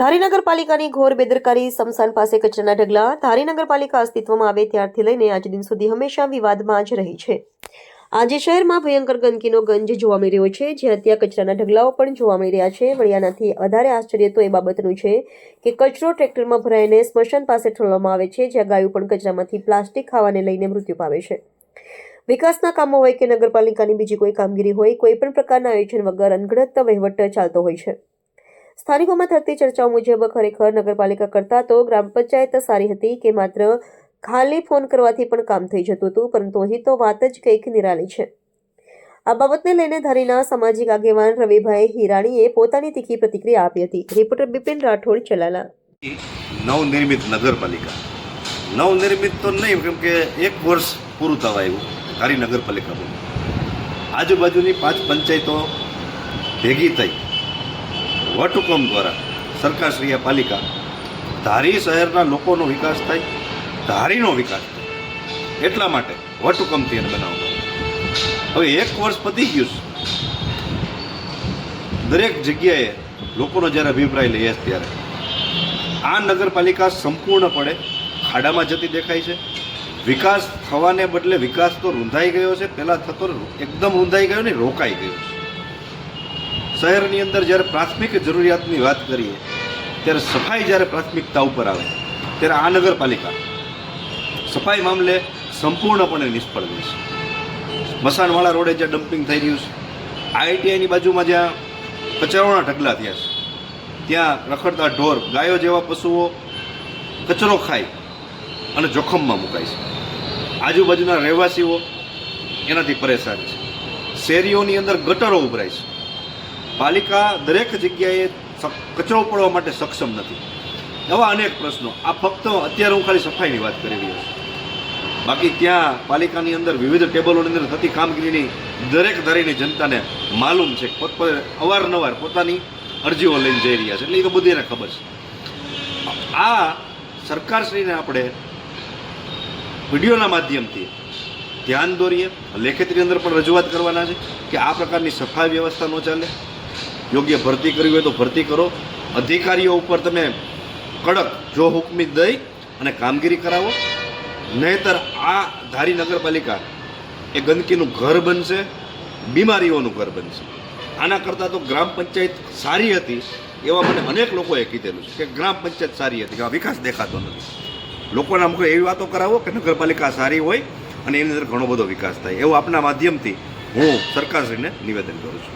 ધારી નગરપાલિકાની ઘોર બેદરકારી સમસાન પાસે કચરાના ઢગલા ધારી નગરપાલિકા અસ્તિત્વમાં આવે ત્યારથી લઈને આજ દિન સુધી હંમેશા વિવાદમાં જ રહી છે. આજે શહેરમાં ભયંકર ગંદકીનો ગંજ જોવા મળી રહ્યો છે, જ્યાં ત્યાં કચરાના ઢગલાઓ પણ જોવા મળી રહ્યા છે. વળી વધારે આશ્ચર્ય તો એ બાબતનું છે કે કચરો ટ્રેક્ટરમાં ભરાઈને સ્મશાન પાસે ઠોલવામાં આવે છે, જ્યાં ગાયો પણ કચરામાંથી પ્લાસ્ટિક ખાવાને લઈને મૃત્યુ પામે છે. વિકાસના કામો હોય કે નગરપાલિકાની બીજી કોઈ કામગીરી હોય, કોઈ પણ પ્રકારના આયોજન વગર અનગણત વહીવટ ચાલતો હોય છે. સ્થાનિકોમાં થતી ચર્ચાઓ મુજબ ખરેખર નગરપાલિકા કરતા તો ગ્રામ પંચાયત સારી હતી કે માત્ર ખાલી ફોન કરવાથી પણ કામ થઈ જતું હતું, પરંતુ અહીં તો વાત જ કંઈક નિરાલી છે. આ બાબતને લઈને ધારીના સામાજિક આગેવાન રવિભાઈ હિરાણીએ પોતાની તીખી પ્રતિક્રિયા આપી હતી. રિપોર્ટર બિપિન રાઠોડ, ચલાલા. નવનિર્મિત નગરપાલિકા. નવનિર્મિત તો નહીં, કેમ કે એક વર્ષ પૂરું થવા આવ્યું, ધારી નગરપાલિકા આજુબાજુની પાંચ પંચાયતો ભેગી થઈ વટહુકમ દ્વારા સરકારશ્રીય પાલિકા ધારી શહેરના લોકોનો વિકાસ થાય, ધારીનો વિકાસ થાય, એટલા માટે વટહુકમથી એને બનાવવામાં હવે એક વર્ષ પતી ગયું છે. દરેક જગ્યાએ લોકોનો જ્યારે અભિપ્રાય લઈએ ત્યારે આ નગરપાલિકા સંપૂર્ણપણે ખાડામાં જતી દેખાય છે. વિકાસ થવાને બદલે વિકાસ તો રૂંધાઈ ગયો છે. પહેલાં થતો એકદમ રૂંધાઈ ગયો ને રોકાઈ ગયો છે. શહેરની અંદર જ્યારે પ્રાથમિક જરૂરિયાતની વાત કરીએ, ત્યારે સફાઈ જ્યારે પ્રાથમિકતા ઉપર આવે, ત્યારે આ નગરપાલિકા સફાઈ મામલે સંપૂર્ણપણે નિષ્ફળ ગઈ છે. મસાણવાળા રોડે જ્યાં ડમ્પિંગ થઈ રહ્યું છે આઈટીઆઈની બાજુમાં જ્યાં કચરાઓના ઢગલા થયા છે, ત્યાં રખડતા ઢોર, ગાયો જેવા પશુઓ કચરો ખાય અને જોખમમાં મુકાય છે. આજુબાજુના રહેવાસીઓ એનાથી પરેશાન છે. શેરીઓની અંદર ગટરો ઉભરાય છે. પાલિકા દરેક જગ્યાએ કચરો પડવા માટે સક્ષમ નથી. એવા અનેક પ્રશ્નો. આ ફક્ત અત્યારે હું ખાલી સફાઈની વાત કરી રહ્યો છું. બાકી ત્યાં પાલિકાની અંદર વિવિધ ટેબલોની અંદર થતી કામગીરીની દરેક ધારીની જનતાને માલુમ છે. પોતપોતે અવારનવાર પોતાની અરજીઓ લઈને જઈ રહ્યા છે. એટલે એ તો બધી એને ખબર છે. આ સરકારશ્રીને આપણે વિડીયોના માધ્યમથી ધ્યાન દોરીએ. લેખિતની અંદર પણ રજૂઆત કરવાના છે કે આ પ્રકારની સફાઈ વ્યવસ્થા ન ચાલે. યોગ્ય ભરતી કરવી હોય તો ભરતી કરો. અધિકારીઓ ઉપર તમે કડક જો હુકમી દઈ અને કામગીરી કરાવો. નહીતર આ ધારી નગરપાલિકા એ ગંદકીનું ઘર બનશે, બીમારીઓનું ઘર બનશે. આના કરતાં તો ગ્રામ પંચાયત સારી હતી એવા મને અનેક લોકોએ કીધેલું છે કે ગ્રામ પંચાયત સારી હતી કે વિકાસ દેખાતો નથી. લોકોના મુખે એવી વાતો કરાવો કે નગરપાલિકા સારી હોય અને એની અંદર ઘણો બધો વિકાસ થાય. એવું આપના માધ્યમથી હું સરકારશ્રીને નિવેદન કરું છું.